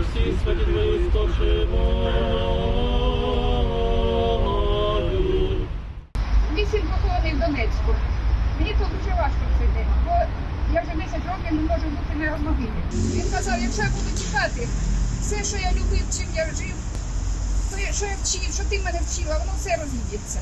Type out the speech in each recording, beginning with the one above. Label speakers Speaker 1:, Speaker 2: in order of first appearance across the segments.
Speaker 1: всі святі твої спочивають.
Speaker 2: Вісім похований в Донецьку. Мені тут дуже важко в цей день, бо я вже 10 років не можу бути на могилі. Він казав, якщо я буду чекати, все, що я любив, чим я жив, то що я вчив, що ти мене вчила, воно все розійдеться.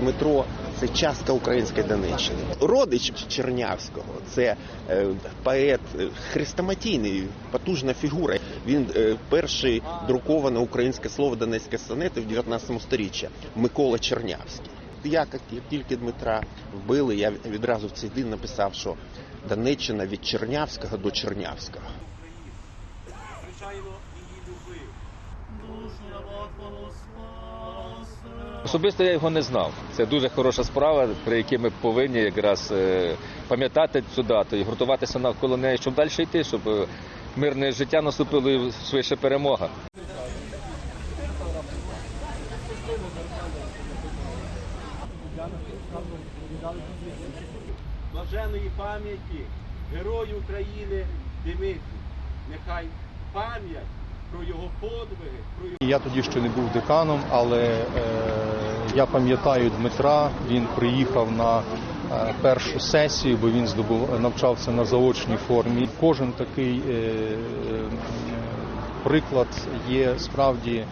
Speaker 3: Дмитро це частка української Донеччини. Родич Чернявського, це е, поет е, хрестоматійний, потужна фігура. Він е, перший друковане українське слово Донецьке сонети в 19 сторіччі Микола Чернявський. Я як тільки Дмитра вбили, я відразу в цей день написав, що Донеччина від Чернявського до Чернявського.
Speaker 1: Раба Твого спаси.
Speaker 4: Особисто я його не знав. Це дуже хороша справа, при якій ми повинні якраз е, пам'ятати цю дату і гуртуватися навколо неї, щоб далі йти, щоб е, мирне життя наступило і швидше перемога.
Speaker 5: блаженої пам'яті Герою України Димитрі. Нехай пам'ять про його подвиги,
Speaker 6: Я тоді ще не був деканом, але е, я пам'ятаю Дмитра. Він приїхав на е, першу сесію, бо він здобув навчався на заочній формі. Кожен такий е, приклад є справді е,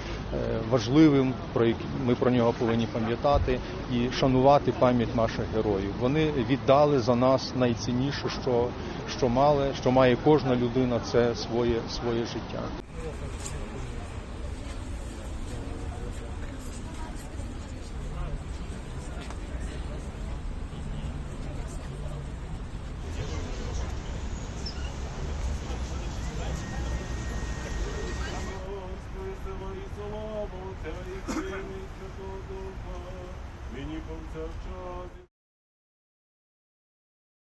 Speaker 6: важливим, про ми про нього повинні пам'ятати і шанувати пам'ять наших героїв. Вони віддали за нас найцінніше, що, що мали, що має кожна людина, це своє, своє життя.
Speaker 1: Нині повсякчас